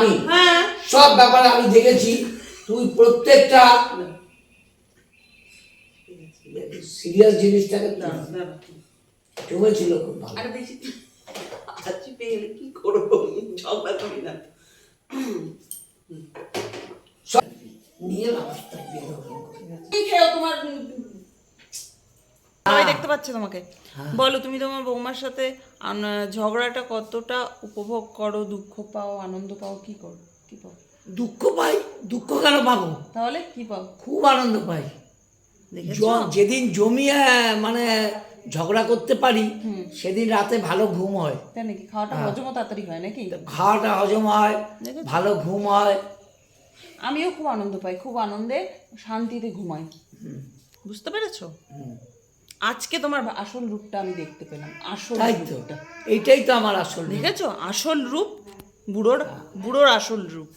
জানি হ্যাঁ। সব ব্যাপারে আমি দেখেছি। তুই প্রত্যেকটা সিরিয়াস জিনিসটাকে। জমেছিল খুব ভালো। আচ্ছা পেলে কি করব? ঝগড়া করি না। সব নিয়ে। তোমার? পাচ্ছে তোমাকে? বলো তুমি তোমার বৌমার সাথে ঝগড়াটা কতটা উপভোগ করো দুঃখ পাও আনন্দ পাও কি করো কি পাও? দুঃখ পাই? দুঃখ কেন পাবো? তাহলে কি পাও? খুব আনন্দ পাই। যেদিন জমিয়ে মানে ঝগড়া করতে পারি সেদিন রাতে ভালো ঘুম হয়। তাই নাকি? খাওয়াটা হজমও তাড়াতাড়ি হয় নাকি? খাওয়াটা হজম হয়? ভালো ঘুম হয়। আমিও খুব আনন্দ পাই খুব আনন্দে শান্তিতে ঘুমাই। বুঝতে পেরেছ? আজকে তোমার আসল রূপটা আমি দেখতে পেলাম আসল তাই তো। রূপটা। এইটাই তো আমার আসল ঠিক আছে? আসল রূপ বুড়োর বুড়োর আসল রূপ।